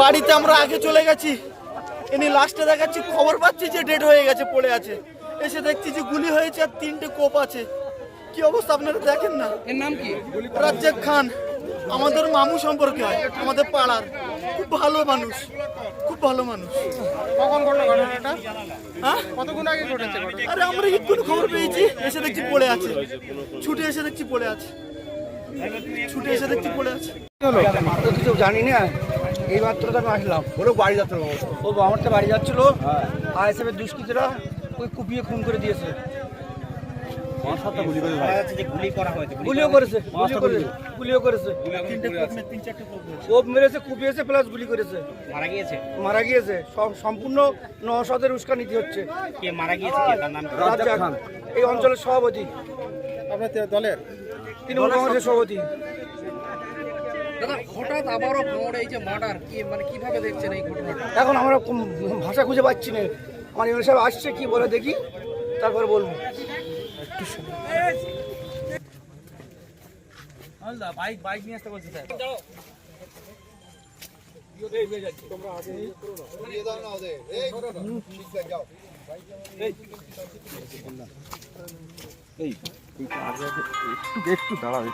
বাড়িতে আমরা আগে চলে গেছি। ইনি লাস্টে দেখাচ্ছি খবর পাচ্ছি যে ডেড হয়ে গেছে পড়ে আছে। এসে দেখছি যে গুলি হয়েছে আর তিনটে কোপ আছে। কি অবস্থা আপনারা দেখেন না? এর নাম কি? রাজ্জাক খান আমাদের মামু সম্পর্কে হয় আমাদের পাড়ার। খুব ভালো মানুষ খুব ভালো মানুষ। কখন ঘটলো ঘটনাটা হ্যাঁ? কতক্ষণ আগে ঘটেছে আরে আমরা এক্ষুনি খবর পেয়েছি এসে দেখছি পড়ে আছে। ছুটে এসে দেখছি পড়ে আছে। ছুটে এসে দেখছি পড়ে আছে। জানি না। এই মাত্র তো আমি আসলাম। বলো বাড়ি যাত্রা ও আমার তো বাড়ি যাচ্ছিল। আর হিসেবে দুষ্কৃতীরা ওই কুপিয়ে খুন করে দিয়েছে। পাঁচ সাতটা গুলি করে গুলিও করেছে গুলিও করেছে গুলিও মেরেছে কুপিয়েছে প্লাস গুলি করেছে। মারা গিয়েছে? মারা গিয়েছে। সব সম্পূর্ণ নশদের উস্কানিতে হচ্ছে। কে মারা গিয়েছে? কে তার নাম? কি? রাজ্জাক খান। এই অঞ্চলের সভাপতি। আপনার তে- দলের? তৃণমূল কংগ্রেসের সভাপতি। দাদা হঠাৎ আবারও ভাঙড়ে এই যে মার্ডার কি মানে কীভাবে দেখছেন এই ঘটনাটা এখন আমরা ভাষা খুঁজে পাচ্ছি না আমার এমএল সাহেব আসছে কি বলে দেখি তারপরে বলব বাইক বাইক নিয়ে আসতে বলছি স্যার একটু একটু দাঁড়াবে